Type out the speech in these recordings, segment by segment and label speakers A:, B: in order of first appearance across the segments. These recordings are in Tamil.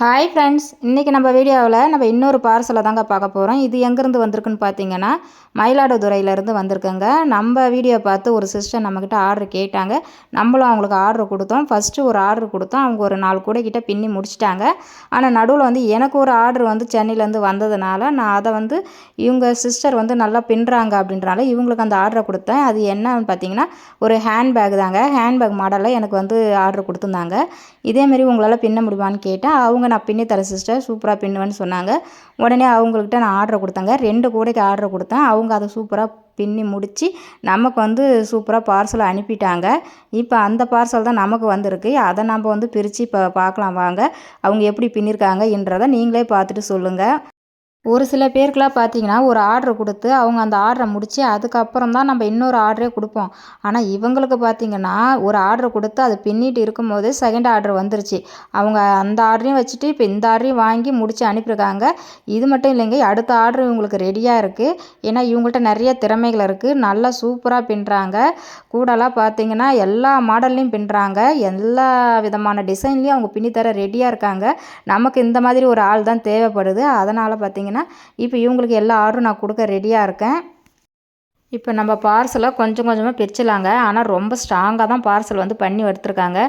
A: ஹாய் ஃப்ரெண்ட்ஸ் இன்றைக்கி நம்ம வீடியோவில் நம்ம இன்னொரு பார்சலை தாங்க பார்க்க போகிறோம் இது எங்கேருந்து வந்திருக்குன்னு பார்த்தீங்கன்னா மயிலாடுதுறையிலேருந்து வந்திருக்குங்க. நம்ம வீடியோ பார்த்து ஒரு சிஸ்டர் நம்மக்கிட்ட ஆர்டர் கேட்டாங்க. நம்மளும் அவங்களுக்கு ஆர்டர் கொடுத்தோம். ஃபஸ்ட்டு ஒரு ஆர்டர் கொடுத்தோம். அவங்க ஒரு நாலு கூட கிட்ட பின்னி முடிச்சிட்டாங்க. ஆனால் நடுவில் வந்து எனக்கு ஒரு ஆர்டர் வந்து சென்னையிலேருந்து வந்ததுனால நான் அதை வந்து இவங்க சிஸ்டர் வந்து நல்லா பின்னுறாங்க அப்படின்றனால இவங்களுக்கு அந்த ஆர்டரை கொடுத்தேன். அது என்னன்னு பார்த்தீங்கன்னா ஒரு ஹேண்ட்பேக் தாங்க. ஹேண்ட்பேக் மாடலில் எனக்கு வந்து ஆர்டர் கொடுத்துருந்தாங்க. இதேமாரி உங்களால் பின்ன முடியுமான்னு கேட்டேன். அவங்க நான் பின்னி தரேன் சிஸ்டர் சூப்பராக பின்னுவேன்னு சொன்னாங்க. உடனே அவங்கள்கிட்ட நான் ஆர்டர் கொடுத்தேங்க. ரெண்டு கூடைக்கு ஆர்டர் கொடுத்தேன். அவங்க அதை சூப்பராக பின்னி முடித்து நமக்கு வந்து சூப்பராக பார்சலை அனுப்பிட்டாங்க. இப்போ அந்த பார்சல் தான் நமக்கு வந்திருக்கு. அதை நம்ம வந்து பிரித்து இப்போ பார்க்கலாம் வாங்க. அவங்க எப்படி பின்னிருக்காங்கன்றதை நீங்களே பார்த்துட்டு சொல்லுங்கள் ஒரு சில பேருக்குலாம் பார்த்தீங்கன்னா ஒரு ஆர்டர் கொடுத்து அவங்க அந்த ஆர்டரை முடித்து அதுக்கப்புறம் தான் நம்ம இன்னொரு ஆர்டரே கொடுப்போம். ஆனால் இவங்களுக்கு பார்த்தீங்கன்னா ஒரு ஆர்டர் கொடுத்து அது பின்னிட்டு இருக்கும்போது செகண்ட் ஆர்டர் வந்துருச்சு. அவங்க அந்த ஆர்டரையும் வச்சுட்டு இப்போ இந்த ஆர்டரையும் வாங்கி முடித்து அனுப்பியிருக்காங்க. இது மட்டும் இல்லைங்க அடுத்த ஆர்டர் இவங்களுக்கு ரெடியாக இருக்குது ஏன்னா இவங்கள்ட்ட நிறைய திறமைகள் இருக்குது நல்லா சூப்பராக பின்னுறாங்க. கூடலாம் பார்த்தீங்கன்னா எல்லா மாடல்லையும் பின்னுறாங்க. எல்லா விதமான டிசைன்லேயும் அவங்க பின்னித்தர ரெடியாக இருக்காங்க. நமக்கு இந்த மாதிரி ஒரு ஆள் தான் தேவைப்படுது. அதனால் பார்த்தீங்கன்னா இப்போ இவங்களுக்கு எல்லா ஆர்டரும் நான் கொடுக்க ரெடியாக இருக்கேன். இப்போ நம்ம பார்சலை கொஞ்சம் கொஞ்சமாக பிரிச்சிடலாங்க. ஆனால் ரொம்ப ஸ்ட்ராங்காக தான் பார்சல் வந்து பண்ணி எடுத்துருக்காங்க.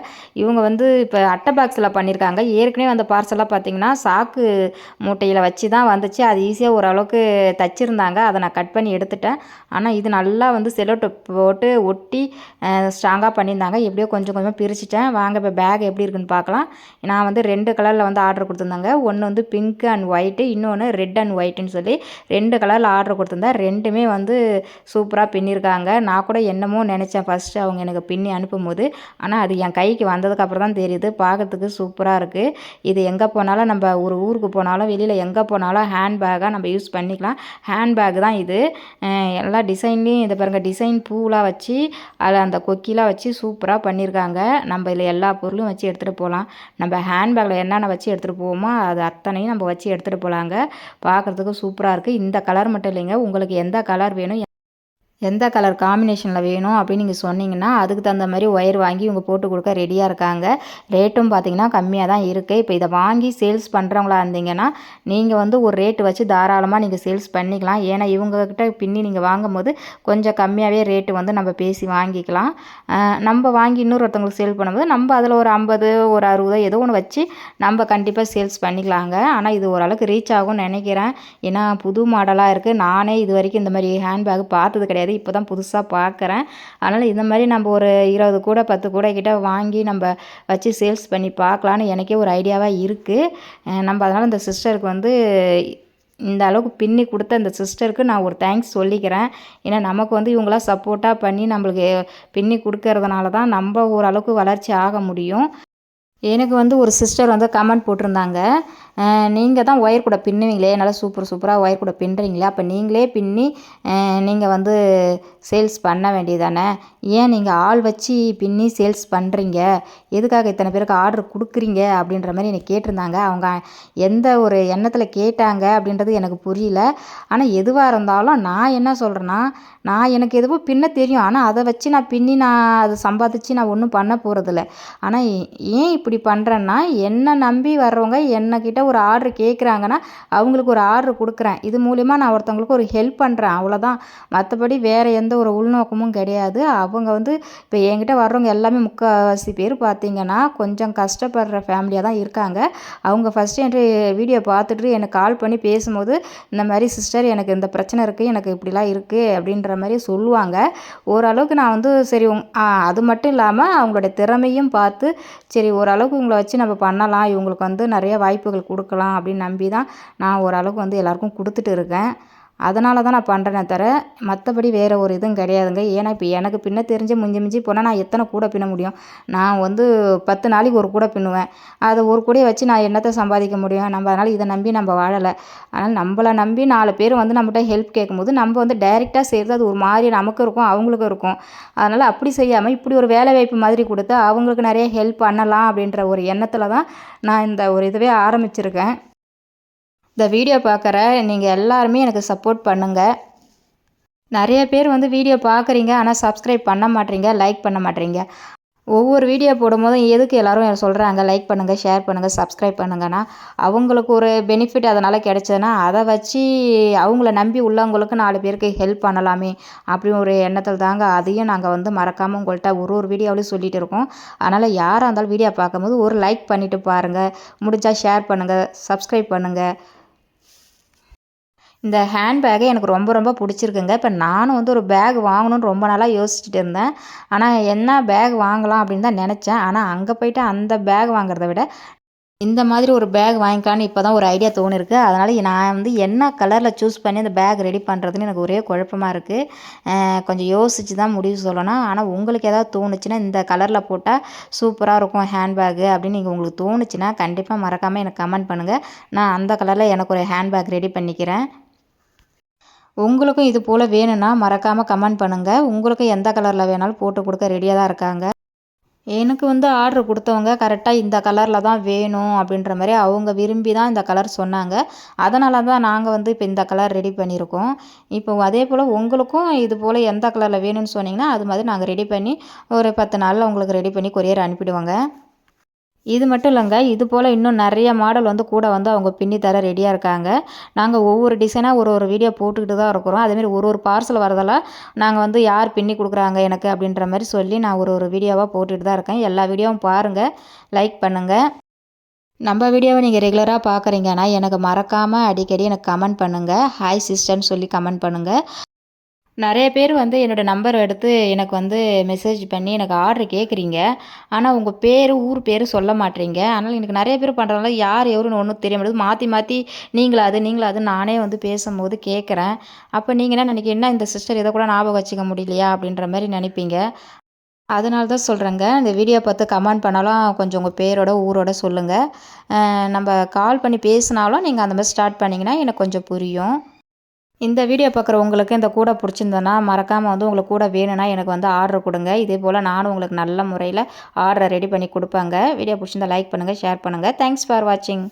A: இவங்க வந்து இப்போ அட்டை பாக்ஸில் பண்ணியிருக்காங்க ஏற்கனவே அந்த பார்சலாக பார்த்திங்கன்னா சாக்கு மூட்டையில் வச்சு தான் வந்துச்சு. அது ஈஸியாக ஓரளவுக்கு தச்சிருந்தாங்க. அதை நான் கட் பண்ணி எடுத்துட்டேன். ஆனால் இது நல்லா வந்து செலோட்டு போட்டு ஒட்டி ஸ்ட்ராங்காக பண்ணியிருந்தாங்க. எப்படியோ கொஞ்சம் கொஞ்சமாக பிரிச்சுட்டேன். வாங்க இப்போ பேக் எப்படி இருக்குன்னு பார்க்கலாம். நான் வந்து ரெண்டு கலரில் வந்து ஆர்டர் கொடுத்துருந்தாங்க. ஒன்று வந்து பிங்க் அண்ட் ஒயிட்டு இன்னொன்று ரெட் அண்ட் ஒயிட்டுன்னு சொல்லி ரெண்டு கலரில் ஆர்டர் கொடுத்துருந்தேன். ரெண்டுமே வந்து சூப்பராக பின்னியிருக்காங்க நான் கூட என்னமோ நினச்சேன் ஃபஸ்ட்டு அவங்க எனக்கு பின்னி அனுப்பும்போது. ஆனால் அது என் கைக்கு வந்ததுக்கப்புறம் தான் தெரியுது. பார்க்கறதுக்கு சூப்பராக இருக்குது இது எங்கே போனாலும் நம்ம ஒரு ஊருக்கு போனாலும் வெளியில் எங்கே போனாலும் ஹேண்ட்பேக்காக நம்ம யூஸ் பண்ணிக்கலாம். ஹேண்ட்பேக் தான் இது. எல்லா டிசைன்லேயும் இதை பாருங்கள் டிசைன் பூவெலாம் வச்சு அதில் அந்த கொக்கிலாம் வச்சு சூப்பராக பண்ணியிருக்காங்க நம்ம இதில் எல்லா பொருளும் வச்சு எடுத்துகிட்டு போகலாம். நம்ம ஹேண்ட்பேக்கில் என்னென்ன வச்சு எடுத்துகிட்டு போவோமோ அது அத்தனையும் நம்ம வச்சு எடுத்துகிட்டு போகலாங்க பார்க்குறதுக்கு சூப்பராக இருக்குது இந்த கலர் மட்டும் இல்லைங்க. உங்களுக்கு எந்த கலர் வேணும் எந்த கலர் காம்பினேஷனில் வேணும் அப்படின்னு நீங்கள் சொன்னீங்கன்னா அதுக்கு தகுந்த மாதிரி ஒயர் வாங்கி இவங்க போட்டு கொடுக்க ரெடியாக இருக்காங்க. ரேட்டும் பார்த்திங்கன்னா கம்மியாக தான் இருக்குது இப்போ இதை வாங்கி சேல்ஸ் பண்ணுறவங்களா இருந்தீங்கன்னா நீங்கள் வந்து ஒரு ரேட்டு வச்சு தாராளமாக நீங்கள் சேல்ஸ் பண்ணிக்கலாம். ஏன்னா இவங்கக்கிட்ட பின்னி நீங்கள் வாங்கும்போது கொஞ்சம் கம்மியாகவே ரேட்டு வந்து நம்ம பேசி வாங்கிக்கலாம். நம்ம வாங்கி இன்னொருத்தவங்களுக்கு சேல் பண்ணும்போது நம்ம அதில் ஒரு ஐம்பது ஒரு அறுபதோ ஏதோ ஒன்று வச்சு நம்ம கண்டிப்பாக சேல்ஸ் பண்ணிக்கலாங்க. ஆனால் இது ஓரளவுக்கு ரீச் ஆகும்னு நினைக்கிறேன். ஏன்னா புது மாடலாக இருக்குது நானே இது வரைக்கும் இந்த மாதிரி ஹேண்ட்பேக் பார்த்தது கிடையாது. கிடையாது இப்போ தான் புதுசாக பார்க்குறேன். அதனால் இந்த மாதிரி நம்ம ஒரு இருபது கூட பத்து கூட கிட்ட வாங்கி நம்ம வச்சு சேல்ஸ் பண்ணி பார்க்கலான்னு எனக்கே ஒரு ஐடியாவாக இருக்குது நம்ம அதனால் இந்த சிஸ்டருக்கு வந்து இந்த அளவுக்கு பின்னி கொடுத்த அந்த சிஸ்டருக்கு நான் ஒரு தேங்க்ஸ் சொல்லிக்கிறேன். ஏன்னா நமக்கு வந்து இவங்களாம் சப்போர்ட்டாக பண்ணி நம்மளுக்கு பின்னி கொடுக்கறதுனால தான் நம்ம ஓரளவுக்கு வளர்ச்சி ஆக முடியும். எனக்கு வந்து ஒரு சிஸ்டர் வந்து கமெண்ட் போட்டிருந்தாங்க. நீங்கள் தான் ஒயர் கூட பின்னுவீங்களே நல்லா சூப்பர் சூப்பராக ஒயர் கூட பின்னுறீங்களே அப்போ நீங்களே பின்னி நீங்கள் வந்து சேல்ஸ் பண்ண வேண்டியதானே ஏன் நீங்கள் ஆள் வச்சு பின்னி சேல்ஸ் பண்ணுறீங்க எதுக்காக இத்தனை பேருக்கு ஆர்டர் கொடுக்குறீங்க? அப்படின்ற மாதிரி என்னை கேட்டிருந்தாங்க. அவங்க எந்த ஒரு எண்ணத்தில் கேட்டாங்க அப்படின்றது எனக்கு புரியல. ஆனால் எதுவாக இருந்தாலும் நான் என்ன சொல்கிறேன்னா நான் எனக்கு எதுவும் பின்ன தெரியும். ஆனால் அதை வச்சு நான் பின்னி நான் அதை சம்பாதிச்சு நான் ஒன்றும் பண்ண போகிறதில்ல ஆனால் ஏன் இப்படி பண்ணுறேன்னா என்னை நம்பி வர்றவங்க என்னக்கிட்ட ஒரு ஆர்டர் கேட்குறாங்கன்னா அவங்களுக்கு ஒரு ஆர்டர் கொடுக்குறேன். இது மூலிமா நான் ஒருத்தவங்களுக்கு ஒரு ஹெல்ப் பண்ணுறேன் அவ்வளோதான் மற்றபடி வேறு எந்த ஒரு உள்நோக்கமும் கிடையாது. அவங்க வந்து இப்போ என்கிட்ட வர்றவங்க எல்லாமே முக்கால்வாசி பேர் பார்த்திங்கன்னா கொஞ்சம் கஷ்டப்படுற ஃபேமிலியாக தான் இருக்காங்க. அவங்க ஃபஸ்ட்டு என்கிட்ட வீடியோ பார்த்துட்டு எனக்கு கால் பண்ணி பேசும்போது இந்த மாதிரி சிஸ்டர் எனக்கு இந்த பிரச்சனை இருக்குது எனக்கு இப்படிலாம் இருக்குது அப்படின்ற மாதிரி சொல்லுவாங்க. ஓரளவுக்கு நான் வந்து சரி அது மட்டும் இல்லாமல் அவங்களோட திறமையும் பார்த்து சரி ஓரளவுக்கு உங்களை வச்சு நம்ம பண்ணலாம். இவங்களுக்கு வந்து நிறைய வாய்ப்புகள் கொடு கொடுக்கலாம் அப்படின்னு நம்பி தான் நான் ஓரளவுக்கு வந்து எல்லாருக்கும் கொடுத்துட்டு இருக்கேன். அதனால தான் நான் பண்ணுறேனே தவிர மற்றபடி வேறு ஒரு இதுவும் கிடையாதுங்க. ஏன்னா இப்போ எனக்கு பின்ன தெரிஞ்ச மிஞ்சி மிஞ்சி போனால் நான் எத்தனை கூடை பின்ன முடியும்? நான் வந்து பத்து நாளைக்கு ஒரு கூடை பின்னுவேன். அதை ஒரு கூடையை வச்சு நான் என்னத்தை சம்பாதிக்க முடியும்? நம்ம அதனால் இதை நம்பி நம்ம வாழலை. அதனால் நம்மளை நம்பி நாலு பேர் வந்து நம்மகிட்ட ஹெல்ப் கேட்கும்போது நம்ம வந்து டைரெக்டாக செய்கிறது அது ஒரு மாதிரி நமக்கும் இருக்கும் அவங்களுக்கும் இருக்கும். அதனால் அப்படி செய்யாமல் இப்படி ஒரு வேலை வாய்ப்பு மாதிரி கொடுத்து அவங்களுக்கு நிறைய ஹெல்ப் பண்ணலாம் அப்படின்ற ஒரு எண்ணத்தில் தான் நான் இந்த ஒரு இதுவே ஆரம்பிச்சிருக்கேன். இந்த வீடியோ பார்க்குற நீங்கள் எல்லாருமே எனக்கு சப்போர்ட் பண்ணுங்கள் நிறைய பேர் வந்து வீடியோ பார்க்குறீங்க ஆனால் சப்ஸ்கிரைப் பண்ண மாட்டீங்க லைக் பண்ண மாட்டேறீங்க ஒவ்வொரு வீடியோ போடும்போதும் எதுக்கு எல்லோரும் சொல்கிறாங்க லைக் பண்ணுங்கள் ஷேர் பண்ணுங்கள் சப்ஸ்கிரைப் பண்ணுங்கன்னா அவங்களுக்கு ஒரு பெனிஃபிட் அதனால் கிடைச்சதுன்னா அதை வச்சு அவங்கள நம்பி உள்ளவங்களுக்கு நாலு பேருக்கு ஹெல்ப் பண்ணலாமே அப்படி ஒரு எண்ணத்தில் தாங்க அதையும் நாங்கள் வந்து மறக்காமல் உங்கள்கிட்ட ஒரு ஒரு வீடியோவிலையும் சொல்லிகிட்டு இருக்கோம். அதனால் யாராக இருந்தாலும் வீடியோ பார்க்கும்போது ஒரு லைக் பண்ணிவிட்டு பாருங்கள் முடிஞ்சால் ஷேர் பண்ணுங்கள் சப்ஸ்கிரைப் பண்ணுங்கள் இந்த ஹேண்ட் பேக்கை எனக்கு ரொம்ப ரொம்ப பிடிச்சிருக்குங்க. இப்போ நானும் வந்து ஒரு பேக் வாங்கணும்னு ரொம்ப நாளாக யோசிச்சுட்டு இருந்தேன். ஆனால் என்ன பேக் வாங்கலாம் அப்படின்னு தான் நினச்சேன். ஆனால் அங்கே போயிட்டு அந்த பேக் வாங்குறத விட இந்த மாதிரி ஒரு பேக் வாங்கிக்கலான்னு இப்போ தான் ஒரு ஐடியா தோணிருக்கு. அதனால் நான் வந்து என்ன கலரில் சூஸ் பண்ணி அந்த பேக் ரெடி பண்ணுறதுன்னு எனக்கு ஒரே குழப்பமாக இருக்குது கொஞ்சம் யோசித்து தான் முடிவு சொல்லணும். ஆனால் உங்களுக்கு ஏதாவது தோணுச்சுன்னா இந்த கலரில் போட்டால் சூப்பராக இருக்கும் ஹேண்ட்பேக்கு அப்படின்னு நீங்கள் உங்களுக்கு தோணுச்சுன்னா கண்டிப்பாக மறக்காமல் எனக்கு கமெண்ட் பண்ணுங்கள் நான் அந்த கலரில் எனக்கு ஒரு ஹேண்ட் பேக் ரெடி பண்ணிக்கிறேன். உங்களுக்கும் இது போல் வேணும்னா மறக்காமல் கமெண்ட் பண்ணுங்கள் உங்களுக்கும் எந்த கலரில் வேணாலும் போட்டு கொடுக்க ரெடியாக தான் இருக்காங்க. எனக்கு வந்து ஆர்டர் கொடுத்தவங்க கரெக்டாக இந்த கலரில் தான் வேணும் அப்படின்ற மாதிரி அவங்க விரும்பி தான் இந்த கலர் சொன்னாங்க. அதனால தான் நாங்கள் வந்து இப்போ இந்த கலர் ரெடி பண்ணியிருக்கோம். இப்போ அதே போல் உங்களுக்கும் இது போல் எந்த கலரில் வேணும்னு சொன்னிங்கன்னா அது மாதிரி நாங்கள் ரெடி பண்ணி ஒரு பத்து நாளில் உங்களுக்கு ரெடி பண்ணி கொரியர் அனுப்பிடுவோங்க. இது மட்டும் இல்லைங்க இது போல் இன்னும் நிறைய மாடல் வந்து கூட வந்து அவங்க பின்னி தர ரெடியாக இருக்காங்க. நாங்கள் ஒவ்வொரு டிசைனாக ஒரு ஒரு வீடியோ போட்டுக்கிட்டு தான் இருக்கிறோம். அதேமாரி ஒரு ஒரு பார்சல் வரதெல்லாம் நாங்கள் வந்து யார் பின்னி கொடுக்குறாங்க எனக்கு அப்படின்ற மாதிரி சொல்லி நான் ஒரு ஒரு வீடியோவாக போட்டுகிட்டு தான் இருக்கேன். எல்லா வீடியோவும் பாருங்கள் லைக் பண்ணுங்கள் நம்ம வீடியோவை நீங்கள் ரெகுலராக பார்க்குறீங்கன்னா எனக்கு மறக்காமல் அடிக்கடி எனக்கு கமெண்ட் பண்ணுங்கள் ஹாய் சிஸ்டர்னு சொல்லி கமெண்ட் பண்ணுங்கள் நிறைய பேர் வந்து என்னோடய நம்பர் எடுத்து எனக்கு வந்து மெசேஜ் பண்ணி எனக்கு ஆர்டர் கேட்குறீங்க ஆனால் உங்கள் பேர் ஊர் பேர் சொல்ல மாட்டேறீங்க அதனால் எனக்கு நிறைய பேர் பண்ணுறதுனால யார் எவருன்னு ஒன்றும் தெரிய முடியாது மாற்றி மாற்றி நீங்களா அது நீங்களா அது நானே வந்து பேசும்போது கேட்குறேன் அப்போ நீங்கள் என்ன நினைக்க என்ன இந்த சிஸ்டர் இதை கூட ஞாபகம் வச்சுக்க முடியலையா அப்படின்ற மாதிரி நினைப்பீங்க. அதனால தான் சொல்கிறேங்க இந்த வீடியோ பார்த்து கமெண்ட் பண்ணாலும் கொஞ்சம் உங்கள் பேரோட ஊரோட சொல்லுங்கள் நம்ம கால் பண்ணி பேசினாலும் நீங்கள் அந்த மாதிரி ஸ்டார்ட் பண்ணிங்கன்னா எனக்கு கொஞ்சம் புரியும். இந்த வீடியோ பார்க்குற உங்களுக்கு இந்த கூடை பிடிச்சிருந்தனா மறக்காமல் வந்து உங்களுக்கு கூட வேணும்னா எனக்கு வந்து ஆர்டர் கொடுங்க. இதே போல் நானும் உங்களுக்கு நல்ல முறையில் ஆர்டரை ரெடி பண்ணி கொடுப்பாங்க. வீடியோ பிடிச்சிருந்தா லைக் பண்ணுங்கள் ஷேர் பண்ணுங்கள் தேங்க்ஸ் ஃபார் வாட்சிங்